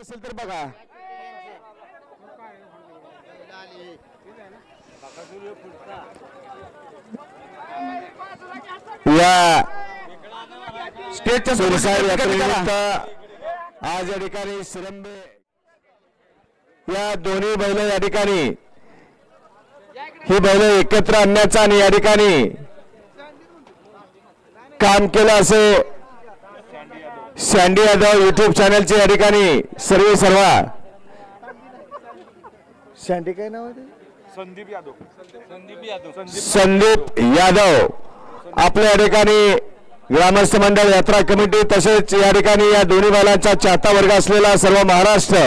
असेल तर बघा. या स्टेटच्या सुरसाहेब यात्रेनिमित्त आज या ठिकाणी शिरंबे या दोन्ही बैल या ठिकाणी. ही बैल एकत्र आणण्याचा आणि या ठिकाणी काम केलं असे सँडी यादव युट्यूब चॅनलचे या ठिकाणी सर्व सर्वा. सँडी काय नाव आहे संदीप यादव. संदीप यादव. संदीप संदीप यादव. आपल्या या ठिकाणी ग्रामस्थ मंडळ यात्रा कमिटी तसेच या ठिकाणी या दोन्ही बैलांचा चाहता वर्ग असलेला सर्व महाराष्ट्र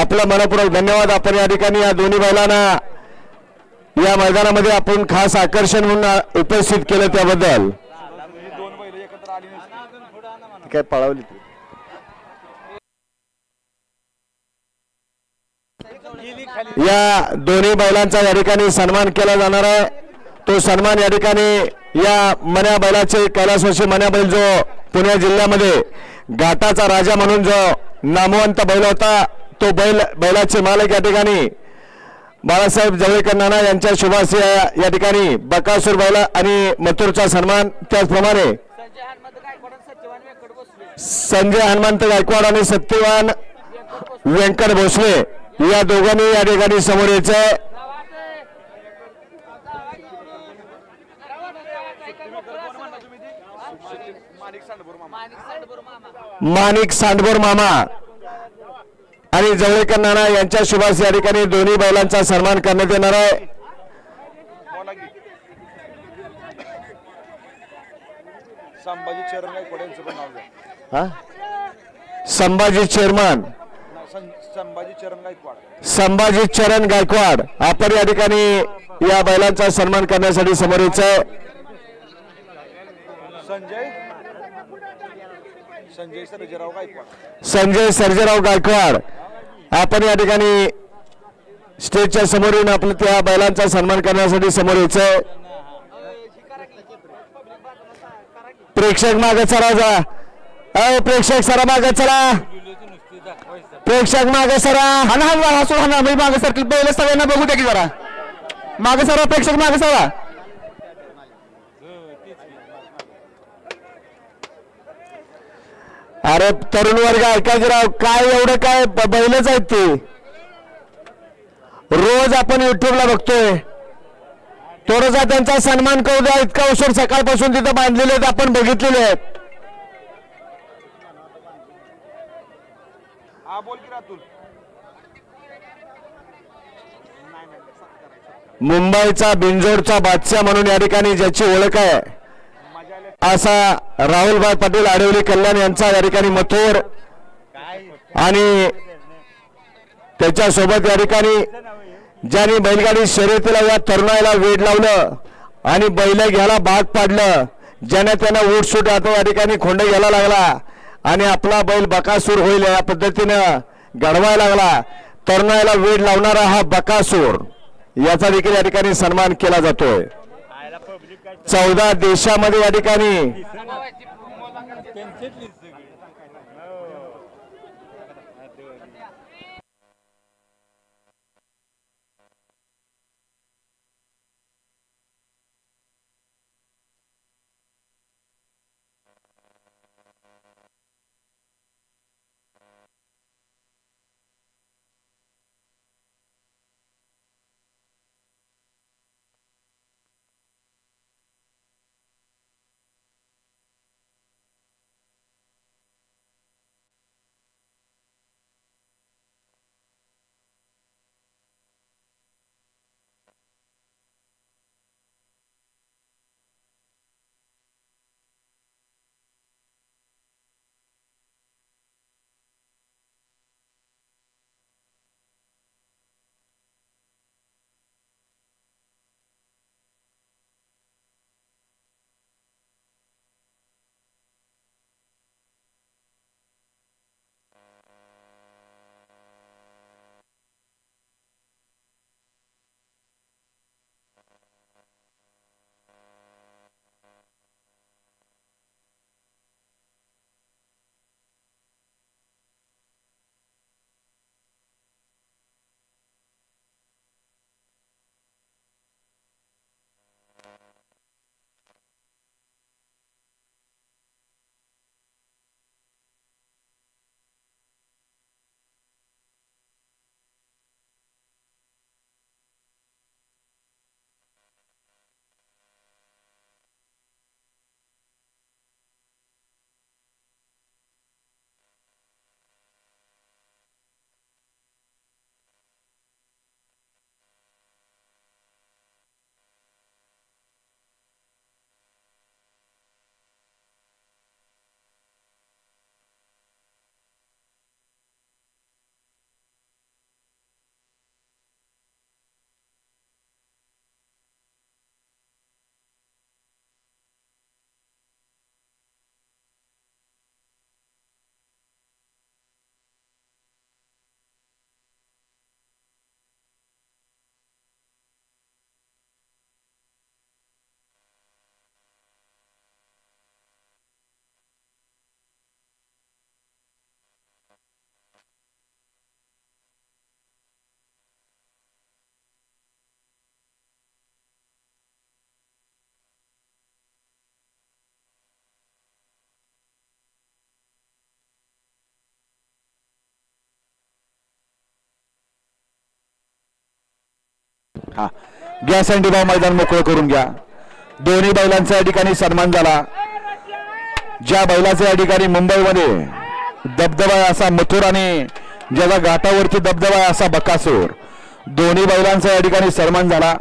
आपला मनपूर्वक धन्यवाद. आपण या ठिकाणी या दोन्ही बैलांना या मैदानामध्ये आपण खास आकर्षण म्हणून उपस्थित केलं त्याबद्दल ही दोन बैल एकत्र आली नसती काय पळवली या दोन्ही बैलांचा या ठिकाणी सन्मान केला जाणार आहे. तो सन्मान या ठिकाणी या मन्या बैलाचे कैलासवासी मन्या बैल जो पुणे जिल्ह्यामध्ये घाटाचा राजा म्हणून जो नामवंत बैल होता तो बैल बैलाचे मालक या ठिकाणी बाळासाहेब जवळकर नाना यांच्या शुभाशी या या ठिकाणी बकासूर बैला आणि मथुरचा सन्मान त्याचप्रमाणे संजय हनुमंत गायकवाड आणि सत्यवान व्यंकट भोसले या दोघांनी या ठिकाणी समोर यायचंय. माणिक सांडभोर मामा माणिक सांडभोर मामा आणि जवळेकर नाना यांच्या शुभास या ठिकाणी दोन्ही बैलांचा सन्मान करण्यात येणार आहे. संभाजी चरण हा? संभाजी चेअरमन. संभाजी चरण गायकवाड. संभाजी चरण गायकवाड. आपण या ठिकाणी या बैलांचा सन्मान करण्यासाठी समोर संजय? संजय सर्जेराव गायकवाड. संजय सर्जेराव गायकवाड. आपण या ठिकाणी स्टेजच्या समोर येऊन आपलं त्या बैलांचा सन्मान करण्यासाठी समोर यायचंय. प्रेक्षक मागे चला प्रेक्षक सरा मागे चला. प्रेक्षक मागे सरा. हा हा हा असो हा ना मी मागे बैल सगळ्यांना बघू द्या की जरा. मागे सरा प्रेक्षक मागे सरा. अरे तरुण वर्ग ऐकायचे राव काय एवढं काय बैलच आहेत ते. रोज आपण युट्यूबला बघतोय. थोडासा त्यांचा सन्मान करू द्या इतका उशीर सकाळपासून तिथं बांधलेले आहेत आपण बघितलेले आहेत. हा बोल की रातून. मुंबईचा बिंजोडचा बादशाह म्हणून या ठिकाणी ज्याची ओळख आहे असा राहुलभाई पाटील आडवली कल्याण यांचा या ठिकाणी मथोर आणि त्याच्यासोबत या ठिकाणी ज्यांनी बैलगाडी शर्यतीला या तरुणाला वेड लावलं आणि बैल घ्यायला भाग पाडलं ज्याने त्यांना उठसूट आता या ठिकाणी खोंड घ्यायला लागला. आणि आपला बैल बकासूर होईल या पद्धतीनं घडवायला लागला. तरुणाला वेड लावणारा हा बकासूर. याचा देखील या ठिकाणी सन्मान केला जातोय. चौदा देशामध्ये या ठिकाणी हा. घ्या सँडीभाऊ मैदान मोकळं करून घ्या. दोन्ही बैलांचा या ठिकाणी सन्मान झाला. ज्या बैलाचा या ठिकाणी मुंबईमध्ये दबदबा असा मथुर आणि ज्याला घाटावरती दबदबा असा बकासूर. दोन्ही बैलांचा या ठिकाणी सन्मान झाला.